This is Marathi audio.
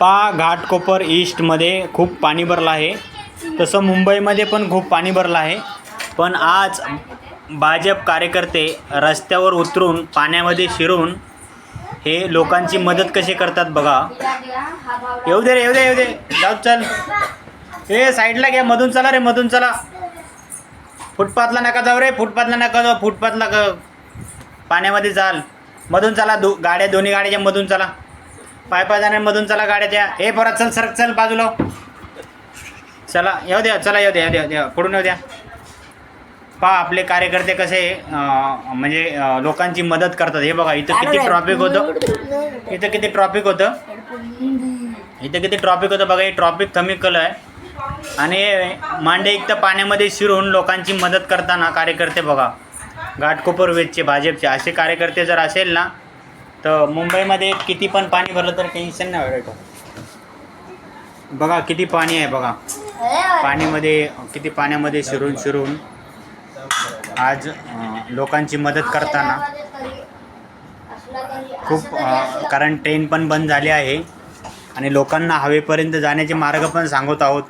पा घाटकोपर ईस्टमध्ये खूप पाणी भरलं आहे. तसं मुंबईमध्ये पण खूप पाणी भरलं आहे. पण आज भाजप कार्यकर्ते रस्त्यावर उतरून पाण्यामध्ये शिरून हे लोकांची मदत कशी करतात बघा. येऊ दे रे येऊ दे येऊ दे. जाऊ चल. ए साईडला घ्या. मधून चला रे मधून चला. फुटपाथला नका जाऊ रे. फुटपाथला नका जाऊ. फुटपाथला क पाण्यामध्ये चाल. मधून चला दो गाड्या दोन्ही गाड्याच्या मधून चला. पाय पाय जाण्या चला गाड्या द्या ए परत चल सर चल बाजूला. चला येऊ द्या चला येऊ द्या येऊ द्या येऊ पुढून येऊ द्या. पहा आपले कार्यकर्ते कसे म्हणजे लोकांची मदत करतात. हे बघा इथं किती ट्रॉफिक होतं. इथं किती ट्रॉफिक होतं. इथं किती ट्रॉफिक होतं. बघा हे ट्रॉफिक कमी केलं आहे. आणि मांडे एक तर पाण्यामध्ये शिरून लोकांची मदत करताना कार्यकर्ते बघा. घाटकोपर वेदचे भाजपचे. असे कार्यकर्ते जर असेल ना तर मुंबईमध्ये किती पण पाणी भरलं तर टेन्शन नाही वाटत बघा किती पाणी आहे बघा. पाणीमध्ये किती पाण्यामध्ये शिरून शिरून आज लोकांची मदत करताना खूप कारण ट्रेन पण बंद झाली आहे. आणि लोकांना हवेपर्यंत जाण्याचे मार्ग पण सांगत आहोत.